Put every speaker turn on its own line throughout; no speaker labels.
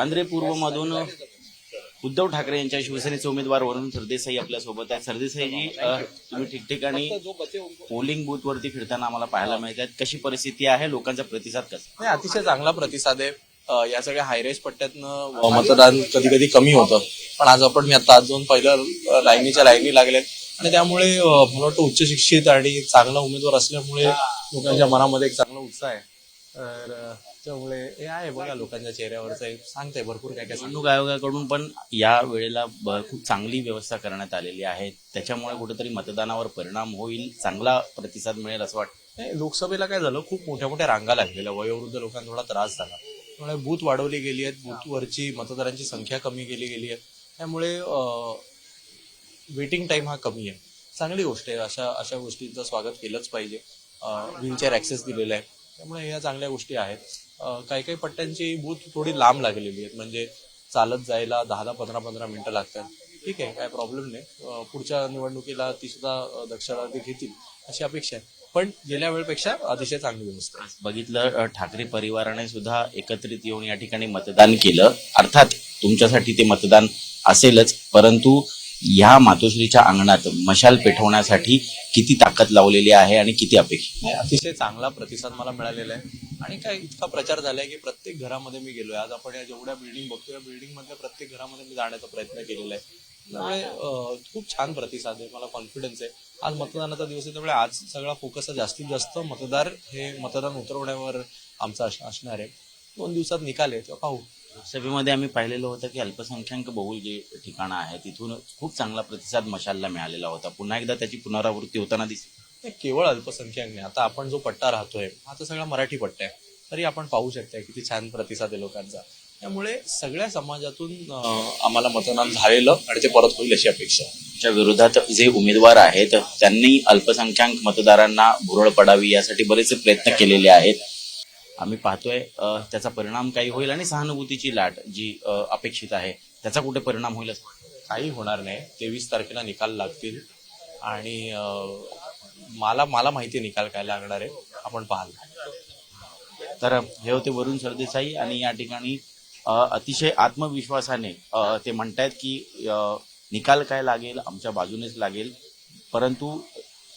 वांद्रे पूर्वमधून उद्धव ठाकरे यांच्या शिवसेनेचे उमेदवार वरुण सरदेसाई आपल्यासोबत आहेत. सरदेसाईजी तुम्ही ठिकठिकाणी पोलिंग बूथ वरती फिरताना आम्हाला पाहायला मिळत आहेत कशी परिस्थिती आहे? लोकांचा प्रतिसाद कसा?
नाही अतिशय चांगला प्रतिसाद आहे. अं, या सगळ्या हायरेज पट्ट्यातनं अं, मतदान कधी कधी कमी होतं. पण आज आपण मी आता आज जाऊन पहिलं अं, लाईनीच्या लाईनी लागलेत. आणि त्यामुळे अं, मला वाटतं उच्च शिक्षित आणि चांगला उमेदवार असल्यामुळे लोकांच्या मनामध्ये एक चांगला उत्साह आहे. तर त्यामुळे हे आहे बघा लोकांच्या चेहऱ्यावरचं. एक सांगतंय भरपूर काय काय.
निवडणूक आयोगाकडून पण या वेळेला ब- खूप चांगली व्यवस्था करण्यात आलेली आहे. त्याच्यामुळे कुठेतरी मतदानावर परिणाम होईल चांगला प्रतिसाद मिळेल असं वाटतं.
नाही, लोकसभेला काय झालं? खूप मोठ्या मोठ्या रांगा लागलेल्या. वयोवृद्ध लोकांना थोडा त्रास झाला. त्यामुळे बूथ वाढवली गेली आहेत. बूथवरची मतदारांची संख्या कमी केली गेली आहे. त्यामुळे वेटिंग टाइम हा कमी आहे. चांगली गोष्ट आहे. अशा अशा गोष्टींचं स्वागत केलंच पाहिजे. व्हीलचेअर ॲक्सेस दिलेला आहे. त्यामुळे या चांगल्या गोष्टी आहेत. काही काही पट्ट्यांची बूथ थोडी लांब लागलेली आहेत. म्हणजे चालत जायला दहा दहा पंधरा पंधरा मिनिटं लागतात. ठीक आहे काय प्रॉब्लेम नाही. पुढच्या निवडणुकीला ती सुद्धा दक्षता घेतील अशी अपेक्षा आहे. पण गेल्या वेळेपेक्षा अतिशय चांगली व्यवस्था
बघितलं ठाकरे परिवाराने सुद्धा एकत्रित येऊन या ठिकाणी मतदान केलं. अर्थात तुमच्यासाठी ते मतदान असेलच. परंतु ह्या मातोश्रीच्या अंगणात मशाल पेटवण्यासाठी किती ताकद लावलेली आहे आणि किती अपेक्षित
नाही, अतिशय चांगला प्रतिसाद मला मिळालेला आहे. आणि काय इतका प्रचार झालाय की प्रत्येक घरामध्ये मी गेलोय. आज आपण या जेवढ्या बिल्डिंग बघतोय या बिल्डिंग मधल्या प्रत्येक घरामध्ये मी जाण्याचा प्रयत्न केलेला आहे. त्यामुळे खूप छान प्रतिसाद आहे. मला कॉन्फिडन्स आहे. आज मतदानाचा दिवस आहे त्यामुळे आज सगळा फोकस जास्तीत जास्त मतदार हे मतदान उतरवण्यावर आमचा असणार आहे. दोन दिवसात निकाल आहे तेव्हा पाहू.
लोकसभेमध्ये आम्ही पाहिलेलं होतं की अल्पसंख्याक बहुल जे ठिकाणं आहे तिथून खूप चांगला प्रतिसाद मशालला मिळालेला होता. पुन्हा एकदा त्याची पुनरावृत्ती होताना
दिसली केवळ अल्पसंख्याक नाही आता आपण जो पट्टा राहतोय हा तर सगळा मराठी पट्टा आहे. तरी आपण पाहू शकता किती छान प्रतिसाद आहे लोकांचा. त्यामुळे सगळ्या समाजातून आम्हाला मतदान झालेलं आणि ते परत होईल अशी अपेक्षा
च्या विरोधात जे उमेदवार आहेत त्यांनी अल्पसंख्याक मतदारांना भुरळ पडावी यासाठी बरेचसे प्रयत्न केलेले आहेत. आम्ही पाहतोय त्याचा परिणाम काही होईल आणि सहानुभूतीची लाट जी अपेक्षित आहे त्याचा कुठे परिणाम होईल
काही होणार नाही. तेवीस तारखेला निकाल लागतील आणि मला मला माहिती निकाल काय लागणार आहे. आपण पाहाल.
तर हे होते वरुण सरदेसाई आणि या ठिकाणी अतिशय आत्मविश्वासाने ते म्हणतायत की निकाल काय लागेल आमच्या बाजूनेच लागेल. परंतु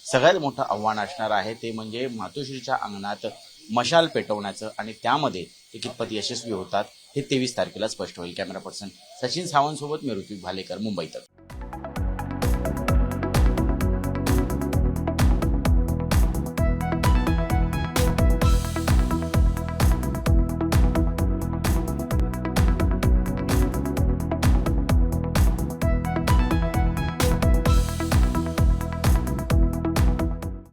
सगळ्यात मोठं आव्हान असणार आहे ते म्हणजे मातोश्रीच्या अंगणात मशाल पेटवण्याचं आणि त्यामध्ये ते कितपत यशस्वी होतात हे तेवीस तारखेला स्पष्ट होईल. कॅमेरा पर्सन सचिन सावंतसोबत मी ऋत्विक भालेकर मुंबईत